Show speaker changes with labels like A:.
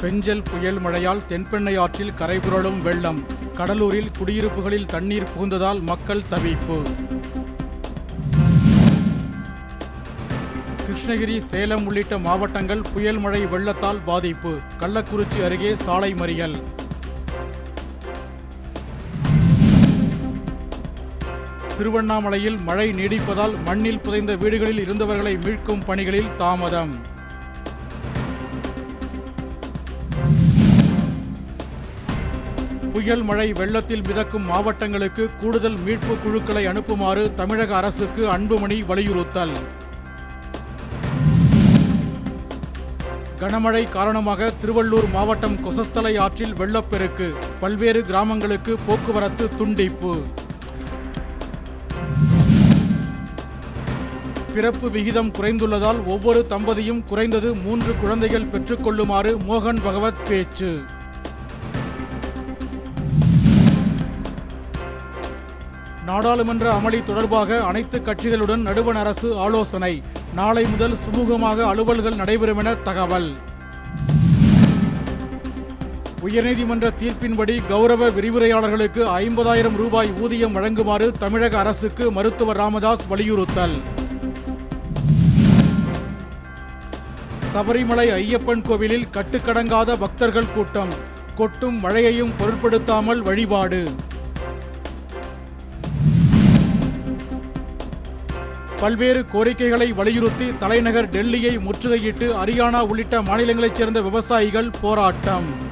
A: பெஞ்சல் புயல் மழையால் தென்பெண்ணை ஆற்றில் கரைபுரளும் வெள்ளம். கடலூரில் குடியிருப்புகளில் தண்ணீர் புகுந்ததால் மக்கள் தவிப்பு. கிருஷ்ணகிரி சேலம் உள்ளிட்ட மாவட்டங்கள் புயல் மழை வெள்ளத்தால் பாதிப்பு. கள்ளக்குறிச்சி அருகே சாலை மறியல். திருவண்ணாமலையில் மழை நீடிப்பதால் மண்ணில் புதைந்த வீடுகளில் இருந்தவர்களை மீட்கும் பணிகளில் தாமதம். புயல் மழை வெள்ளத்தில் மிதக்கும் மாவட்டங்களுக்கு கூடுதல் மீட்பு குழுக்களை அனுப்புமாறு தமிழக அரசுக்கு அன்புமணி வலியுறுத்தல். கனமழை காரணமாக திருவள்ளூர் மாவட்டம் கொசஸ்தலை ஆற்றில் வெள்ளப்பெருக்கு. பல்வேறு கிராமங்களுக்கு போக்குவரத்து துண்டிப்பு. பிறப்பு விகிதம் குறைந்துள்ளதால் ஒவ்வொரு தம்பதியும் குறைந்தது மூன்று குழந்தைகள் பெற்றுக்கொள்ளுமாறு மோகன் பகவத் பேச்சு. நாடாளுமன்ற அமளி தொடர்பாக அனைத்து கட்சிகளுடன் நடுவண் அரசு ஆலோசனை. நாளை முதல் சுமூகமாக அலுவல்கள் நடைபெறும் என தகவல். உயர்நீதிமன்ற தீர்ப்பின்படி கௌரவ விரிவுரையாளர்களுக்கு ஐம்பதாயிரம் ரூபாய் ஊதியம் வழங்குமாறு தமிழக அரசுக்கு மருத்துவர் ராமதாஸ் வலியுறுத்தல். சபரிமலை ஐயப்பன் கோவிலில் கட்டுக்கடங்காத பக்தர்கள் கூட்டம். கொட்டும் மழையையும் பொருட்படுத்தாமல் வழிபாடு. பல்வேறு கோரிக்கைகளை வலியுறுத்தி தலைநகர் டெல்லியை முற்றுகையிட்டு ஹரியானா உள்ளிட்ட மாநிலங்களைச் சேர்ந்த விவசாயிகள் போராட்டம்.